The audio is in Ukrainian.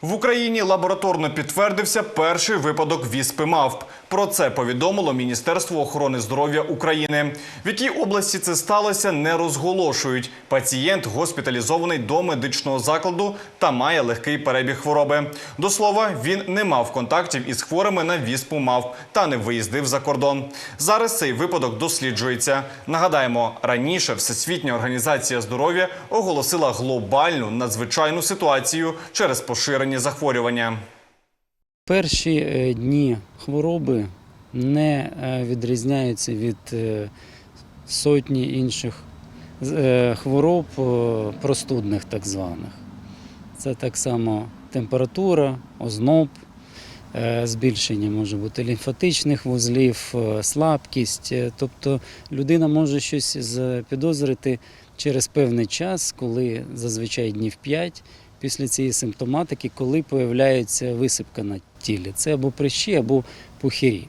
В Україні лабораторно підтвердився перший випадок віспи мавп. Про це повідомило Міністерство охорони здоров'я України. В якій області це сталося, не розголошують. Пацієнт госпіталізований до медичного закладу та має легкий перебіг хвороби. До слова, він не мав контактів із хворими на віспу мавп та не виїздив за кордон. Зараз цей випадок досліджується. Нагадаємо, раніше Всесвітня організація здоров'я оголосила глобальну надзвичайну ситуацію через поширені захворювання. Перші е, дні хвороби не е, відрізняються від е, сотні інших хвороб, простудних так званих. Це так само температура, озноб, збільшення може бути лімфатичних вузлів, слабкість. Тобто людина може щось запідозрити через певний час, коли зазвичай днів 5 після цієї симптоматики, коли появляється висипка на тілі. Це або прищі, або пухирі.